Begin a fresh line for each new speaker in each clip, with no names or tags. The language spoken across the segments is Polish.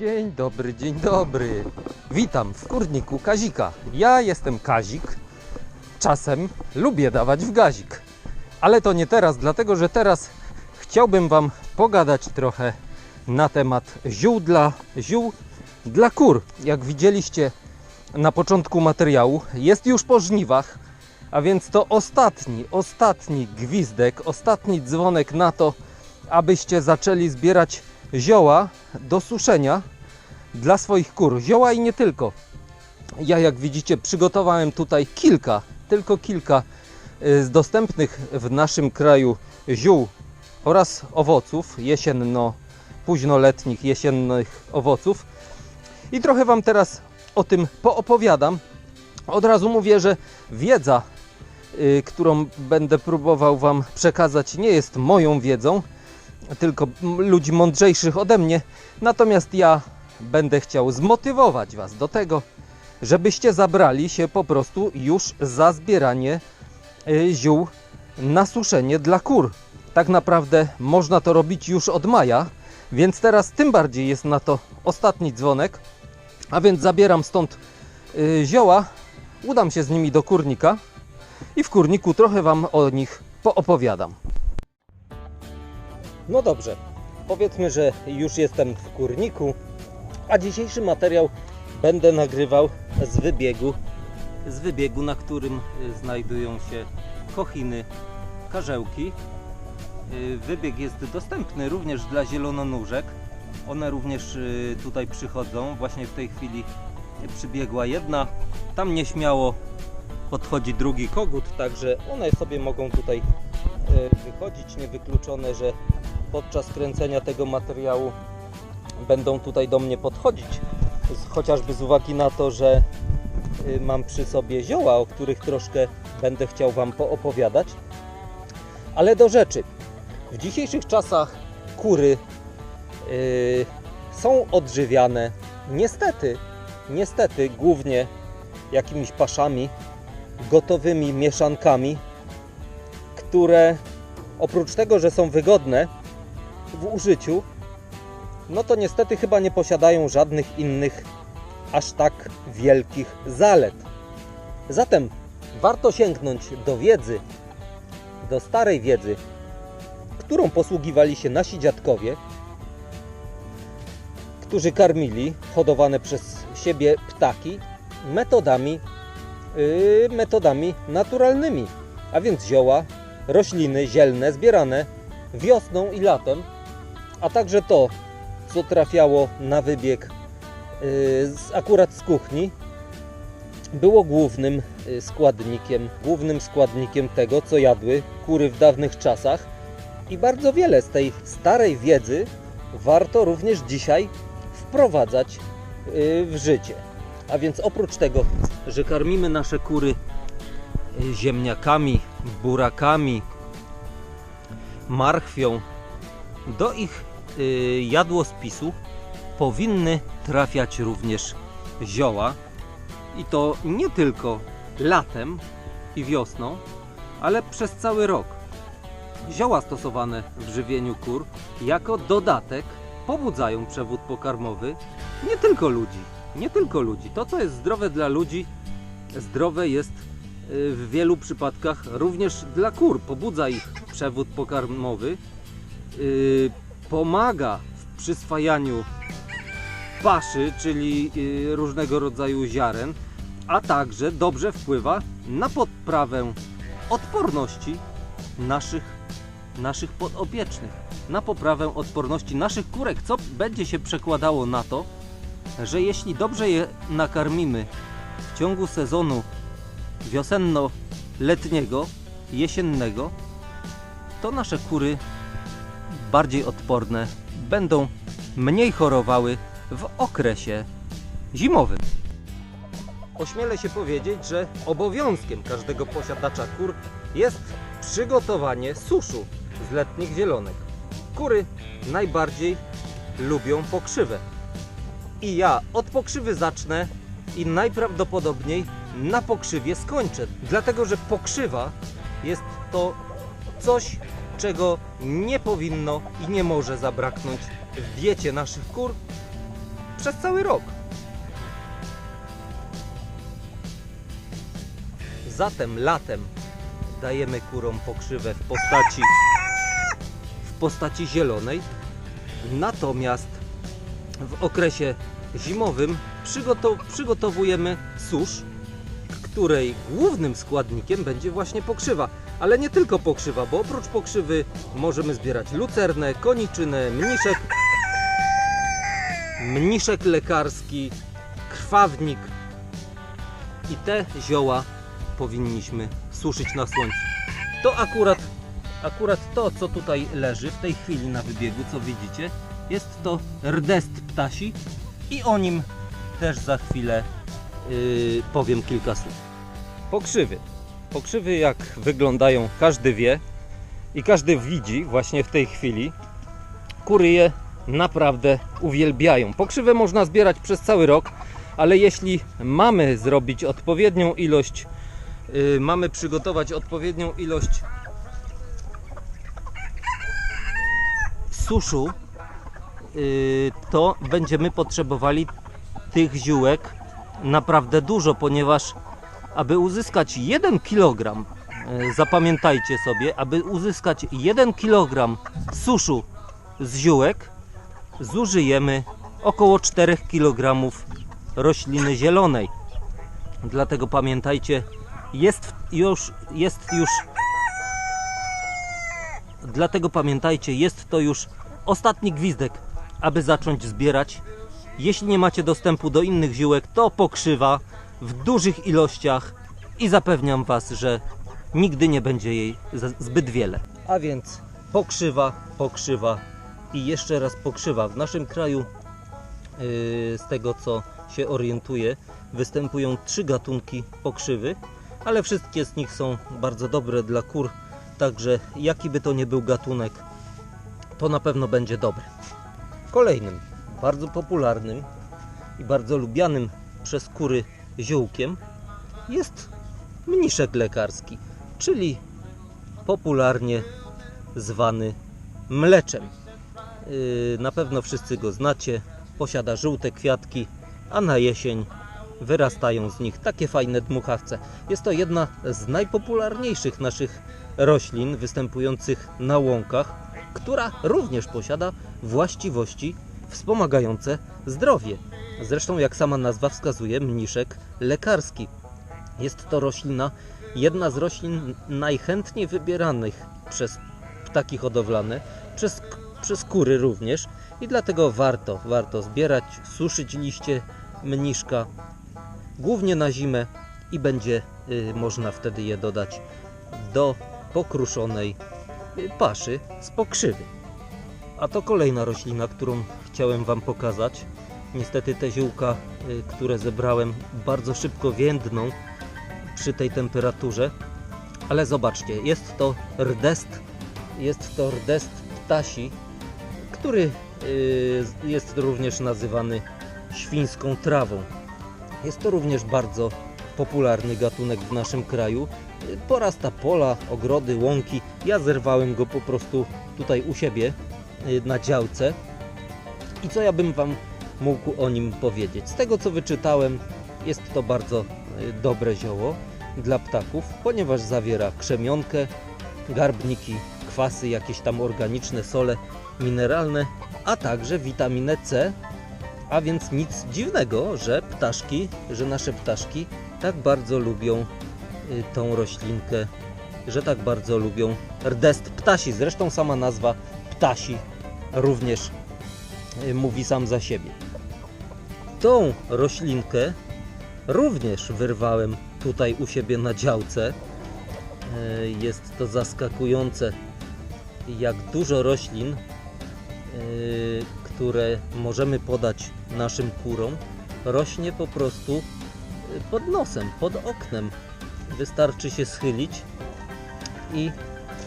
Dzień dobry, dzień dobry. Witam w kurniku Kazika. Ja jestem Kazik. Czasem lubię dawać w gazik. Ale to nie teraz, dlatego że teraz chciałbym Wam pogadać trochę na temat ziół dla, ziół dla kur. Jak widzieliście na początku materiału, jest już po żniwach, a więc to ostatni, ostatni gwizdek, ostatni dzwonek na to, abyście zaczęli zbierać zioła do suszenia dla swoich kur. Zioła i nie tylko. Ja, jak widzicie, przygotowałem tutaj kilka, tylko kilka y, z dostępnych w naszym kraju ziół oraz owoców jesienno, późnoletnich jesiennych owoców. I trochę Wam teraz o tym poopowiadam. Od razu mówię, że wiedza, y, którą będę próbował Wam przekazać, nie jest moją wiedzą, tylko ludzi mądrzejszych ode mnie. Natomiast ja będę chciał zmotywować Was do tego, żebyście zabrali się po prostu już za zbieranie y, ziół na suszenie dla kur. Tak naprawdę można to robić już od maja, więc teraz tym bardziej jest na to ostatni dzwonek. A więc zabieram stąd y, zioła, udam się z nimi do kurnika i w kurniku trochę Wam o nich poopowiadam. No dobrze, powiedzmy, że już jestem w kurniku, a dzisiejszy materiał będę nagrywał z wybiegu, z wybiegu, na którym y, znajdują się kochiny, karzełki. Y, Wybieg jest dostępny również dla zielononóżek. One również y, tutaj przychodzą. Właśnie w tej chwili przybiegła jedna. Tam nieśmiało podchodzi drugi kogut, także one sobie mogą tutaj wychodzić. Niewykluczone, że podczas kręcenia tego materiału będą tutaj do mnie podchodzić. Chociażby z uwagi na to, że y, mam przy sobie zioła, o których troszkę będę chciał Wam poopowiadać. Ale do rzeczy. W dzisiejszych czasach kury y, są odżywiane niestety, niestety głównie jakimiś paszami, gotowymi mieszankami, które oprócz tego, że są wygodne w użyciu, no to niestety chyba nie posiadają żadnych innych aż tak wielkich zalet. Zatem warto sięgnąć do wiedzy, do starej wiedzy, którą posługiwali się nasi dziadkowie, którzy karmili hodowane przez siebie ptaki metodami, yy, metodami naturalnymi, a więc zioła, rośliny zielne zbierane wiosną i latem, a także to, co trafiało na wybieg z, akurat z kuchni, było głównym yy, składnikiem, głównym składnikiem tego, co jadły kury w dawnych czasach. I bardzo wiele z tej starej wiedzy warto również dzisiaj wprowadzać yy, w życie. A więc oprócz tego, że karmimy nasze kury ziemniakami, burakami, marchwią, do ich y, jadłospisu powinny trafiać również zioła i to nie tylko latem i wiosną, ale przez cały rok. Zioła stosowane w żywieniu kur jako dodatek pobudzają przewód pokarmowy nie tylko ludzi, nie tylko ludzi. To co jest zdrowe dla ludzi, zdrowe jest y, w wielu przypadkach również dla kur. Pobudza ich przewód pokarmowy, y, pomaga w przyswajaniu paszy, czyli y, różnego rodzaju ziaren, a także dobrze wpływa na poprawę odporności naszych, naszych podopiecznych, na poprawę odporności naszych kurek, co będzie się przekładało na to, że jeśli dobrze je nakarmimy w ciągu sezonu wiosenno-letniego, jesiennego, to nasze kury bardziej odporne będą mniej chorowały w okresie zimowym. Ośmielę się powiedzieć, że obowiązkiem każdego posiadacza kur jest przygotowanie suszu z letnich zielonek. Kury najbardziej lubią pokrzywę. I ja od pokrzywy zacznę i najprawdopodobniej na pokrzywie skończę. Dlatego, że pokrzywa jest to coś, czego nie powinno i nie może zabraknąć w diecie naszych kur przez cały rok. Zatem latem dajemy kurom pokrzywę w postaci w postaci zielonej. Natomiast w okresie zimowym przygotow przygotowujemy susz, której głównym składnikiem będzie właśnie pokrzywa. Ale nie tylko pokrzywa, bo oprócz pokrzywy możemy zbierać lucernę, koniczynę, mniszek, mniszek lekarski, krwawnik i te zioła powinniśmy suszyć na słońcu. To akurat, akurat to, co tutaj leży w tej chwili na wybiegu, co widzicie, jest to rdest ptasi i o nim też za chwilę yy, powiem kilka słów. Pokrzywy. Pokrzywy jak wyglądają każdy wie i każdy widzi właśnie w tej chwili. Kury je naprawdę uwielbiają. Pokrzywę można zbierać przez cały rok, ale jeśli mamy zrobić odpowiednią ilość, yy, mamy przygotować odpowiednią ilość suszu, yy, to będziemy potrzebowali tych ziółek naprawdę dużo, ponieważ aby uzyskać 1 kg, e, zapamiętajcie sobie, aby uzyskać 1 kg suszu z ziółek, zużyjemy około 4 kg rośliny zielonej. Dlatego pamiętajcie, jest już, jest już Dlatego pamiętajcie, jest to już ostatni gwizdek, aby zacząć zbierać. Jeśli nie macie dostępu do innych ziółek, to pokrzywa w dużych ilościach i zapewniam Was, że nigdy nie będzie jej zbyt wiele. A więc pokrzywa, pokrzywa i jeszcze raz pokrzywa. W naszym kraju, yy, z tego co się orientuję, występują trzy gatunki pokrzywy, ale wszystkie z nich są bardzo dobre dla kur, także jaki by to nie był gatunek, to na pewno będzie dobry. Kolejnym, bardzo popularnym i bardzo lubianym przez kury ziółkiem jest mniszek lekarski, czyli popularnie zwany mleczem. Yy, Na pewno wszyscy go znacie. Posiada żółte kwiatki, a na jesień wyrastają z nich takie fajne dmuchawce. Jest to jedna z najpopularniejszych naszych roślin występujących na łąkach, która również posiada właściwości wspomagające zdrowie. Zresztą, jak sama nazwa wskazuje, mniszek lekarski. Jest to roślina, jedna z roślin najchętniej wybieranych przez ptaki hodowlane, przez, przez kury również i dlatego warto, warto zbierać, suszyć liście mniszka, głównie na zimę i będzie y, można wtedy je dodać do pokruszonej y, paszy z pokrzywy. A to kolejna roślina, którą chciałem Wam pokazać. Niestety te ziółka, y, które zebrałem, bardzo szybko więdną przy tej temperaturze. Ale zobaczcie, jest to rdest, jest to rdest ptasi, który y, jest również nazywany świńską trawą. Jest to również bardzo popularny gatunek w naszym kraju. Porasta pola, ogrody, łąki. Ja zerwałem go po prostu tutaj u siebie y, na działce. I co ja bym Wam mógł o nim powiedzieć? Z tego co wyczytałem, jest to bardzo y, dobre zioło dla ptaków, ponieważ zawiera krzemionkę, garbniki, kwasy, jakieś tam organiczne, sole mineralne, a także witaminę C. A więc nic dziwnego, że ptaszki, że nasze ptaszki tak bardzo lubią y, tą roślinkę, że tak bardzo lubią rdest ptasi. Zresztą sama nazwa ptasi również y, mówi sam za siebie. Tą roślinkę również wyrwałem tutaj u siebie na działce. E, Jest to zaskakujące, jak dużo roślin, e, które możemy podać naszym kurom, rośnie po prostu e, pod nosem, pod oknem. Wystarczy się schylić i,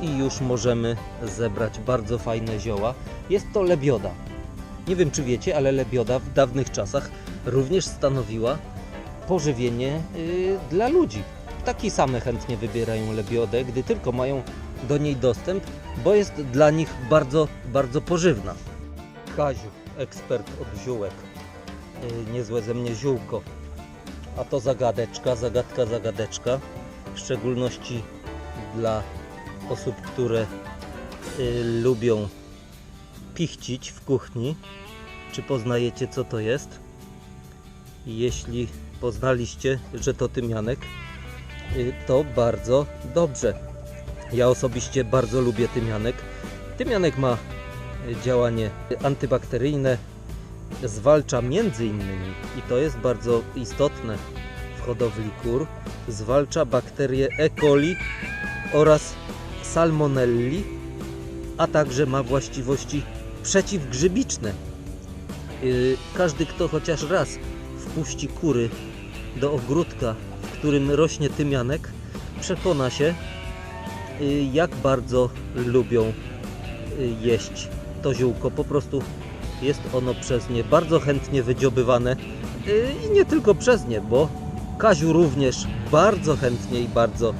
i już możemy zebrać bardzo fajne zioła. Jest to lebioda. Nie wiem, czy wiecie, ale lebioda w dawnych czasach również stanowiła pożywienie y, dla ludzi. Ptaki same chętnie wybierają lebiodę, gdy tylko mają do niej dostęp, bo jest dla nich bardzo, bardzo pożywna. Kaziu, ekspert od ziółek. y, niezłe ze mnie ziółko. A to zagadeczka, zagadka, zagadeczka. W szczególności dla osób, które y, lubią pichcić w kuchni. Czy poznajecie co to jest? Jeśli poznaliście, że to tymianek, y, to bardzo dobrze. Ja osobiście bardzo lubię tymianek. Tymianek ma y, działanie antybakteryjne, zwalcza między innymi, i to jest bardzo istotne w hodowli kur, zwalcza bakterie E. coli oraz salmonelli, a także ma właściwości przeciwgrzybiczne. Yy, Każdy, kto chociaż raz wpuści kury do ogródka, w którym rośnie tymianek, przekona się, yy, jak bardzo lubią yy, jeść to ziółko. Po prostu jest ono przez nie bardzo chętnie wydziobywane i nie tylko przez nie, bo Kaziu również bardzo chętnie i bardzo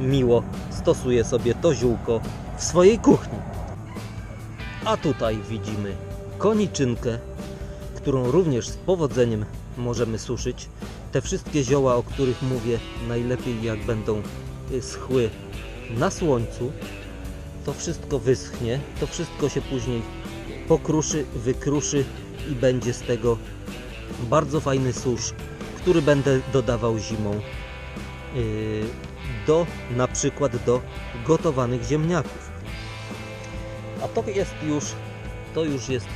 miło stosuje sobie to ziółko w swojej kuchni. A tutaj widzimy koniczynkę, którą również z powodzeniem możemy suszyć. Te wszystkie zioła, o których mówię, najlepiej jak będą y, schły na słońcu. To wszystko wyschnie, to wszystko się później pokruszy, wykruszy i będzie z tego bardzo fajny susz, który będę dodawał zimą yy, do na przykład do gotowanych ziemniaków. A to jest już to już jest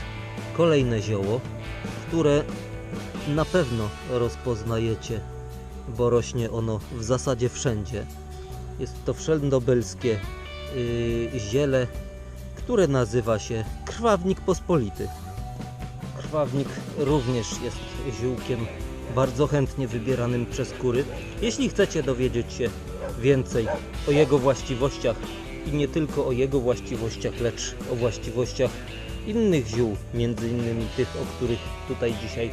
kolejne zioło, które na pewno rozpoznajecie, bo rośnie ono w zasadzie wszędzie. Jest to wszędobylskie yy, ziele, które nazywa się krwawnik pospolity. Krwawnik również jest ziółkiem bardzo chętnie wybieranym przez kury. Jeśli chcecie dowiedzieć się więcej o jego właściwościach i nie tylko o jego właściwościach, lecz o właściwościach innych ziół, między innymi tych, o których tutaj dzisiaj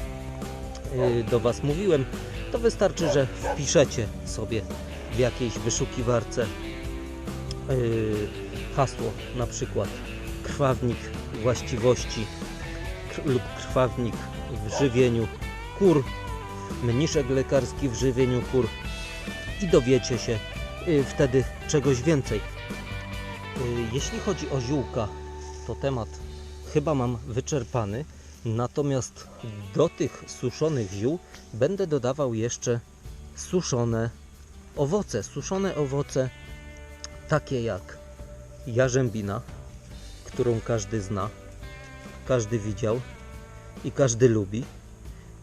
yy, do Was mówiłem, to wystarczy, że wpiszecie sobie w jakiejś wyszukiwarce yy, hasło, na przykład krwawnik właściwości lub krwawnik w żywieniu kur, mniszek lekarski w żywieniu kur i dowiecie się yy, wtedy czegoś więcej. Yy, Jeśli chodzi o ziółka, to temat chyba mam wyczerpany. Natomiast do tych suszonych ziół będę dodawał jeszcze suszone owoce. Suszone owoce takie jak jarzębina, którą każdy zna, każdy widział i każdy lubi.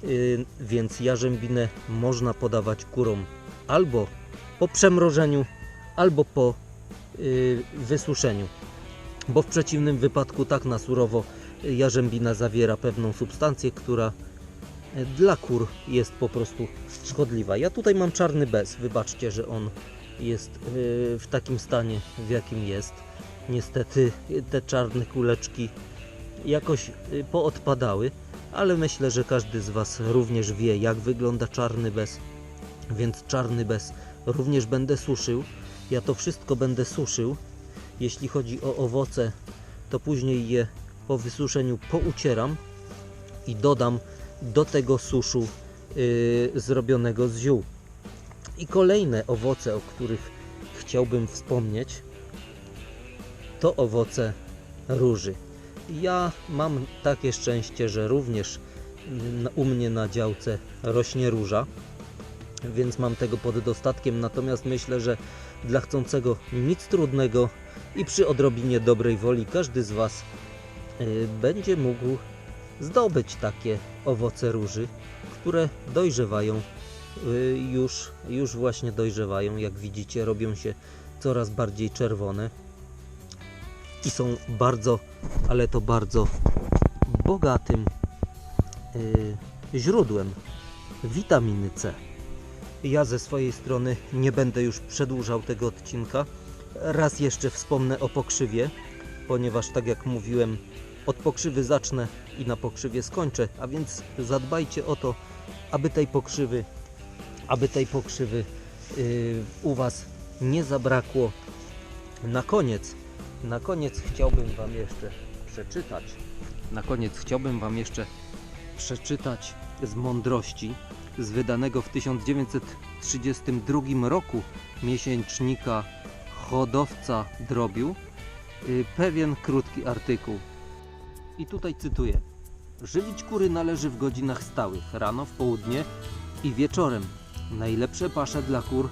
Yy, Więc jarzębinę można podawać kurom albo po przemrożeniu, albo po wysuszeniu bo w przeciwnym wypadku tak na surowo jarzębina zawiera pewną substancję, która e, dla kur jest po prostu szkodliwa. Ja tutaj mam czarny bez, wybaczcie, że on jest e, w takim stanie, w jakim jest. Niestety e, te czarne kuleczki jakoś poodpadały, ale myślę, że każdy z Was również wie, jak wygląda czarny bez, więc czarny bez również będę suszył. Ja to wszystko będę suszył. Jeśli chodzi o owoce, to później je po wysuszeniu poucieram i dodam do tego suszu yy, zrobionego z ziół. I kolejne owoce, o których chciałbym wspomnieć, to owoce róży. Ja mam takie szczęście, że również u mnie na działce rośnie róża, więc mam tego pod dostatkiem, natomiast myślę, że dla chcącego nic trudnego i przy odrobinie dobrej woli każdy z Was y, będzie mógł zdobyć takie owoce róży, które dojrzewają y, już, już właśnie dojrzewają, jak widzicie, robią się coraz bardziej czerwone i są bardzo, ale to bardzo bogatym y, źródłem witaminy C. Ja ze swojej strony nie będę już przedłużał tego odcinka. Raz jeszcze wspomnę o pokrzywie, ponieważ tak jak mówiłem, od pokrzywy zacznę i na pokrzywie skończę, a więc zadbajcie o to, aby tej pokrzywy, aby tej pokrzywy yy, u Was nie zabrakło. Na koniec, na koniec chciałbym Wam jeszcze przeczytać. Na koniec chciałbym Wam jeszcze przeczytać z mądrości z wydanego w 1932 roku miesięcznika Hodowca Drobiu y, pewien krótki artykuł. I tutaj cytuję. Żywić kury należy w godzinach stałych, rano, w południe i wieczorem. Najlepsze pasze dla kur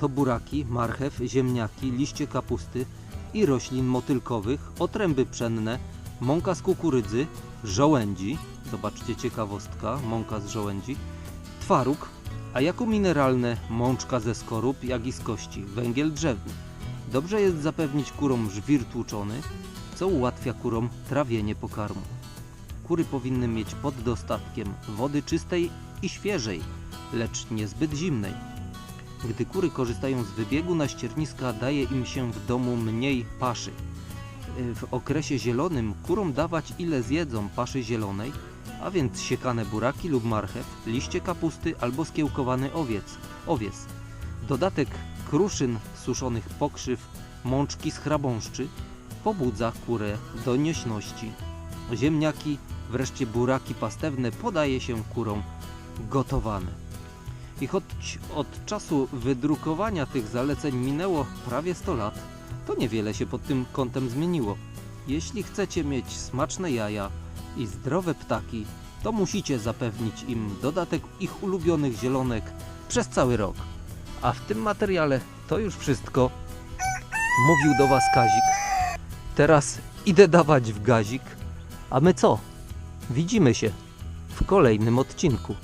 to buraki, marchew, ziemniaki, liście kapusty i roślin motylkowych, otręby pszenne, mąka z kukurydzy, żołędzi, zobaczcie ciekawostka, mąka z żołędzi, twaróg, a jako mineralne mączka ze skorup, jak i z kości, węgiel drzewny. Dobrze jest zapewnić kurom żwir tłuczony, co ułatwia kurom trawienie pokarmu. Kury powinny mieć pod dostatkiem wody czystej i świeżej, lecz niezbyt zimnej. Gdy kury korzystają z wybiegu na ścierniska, daje im się w domu mniej paszy. W okresie zielonym kurom dawać ile zjedzą paszy zielonej, a więc siekane buraki lub marchew, liście kapusty albo skiełkowany owiec, owiec. Dodatek kruszyn, suszonych pokrzyw, mączki z chrabąszczy pobudza kurę do nieśności. Ziemniaki, wreszcie buraki pastewne podaje się kurom gotowane. I choć od czasu wydrukowania tych zaleceń minęło prawie 100 lat, to niewiele się pod tym kątem zmieniło. Jeśli chcecie mieć smaczne jaja i zdrowe ptaki, to musicie zapewnić im dodatek ich ulubionych zielonek przez cały rok. A w tym materiale to już wszystko. Mówił do Was Kazik. Teraz idę dawać w gazik. A my co? Widzimy się w kolejnym odcinku.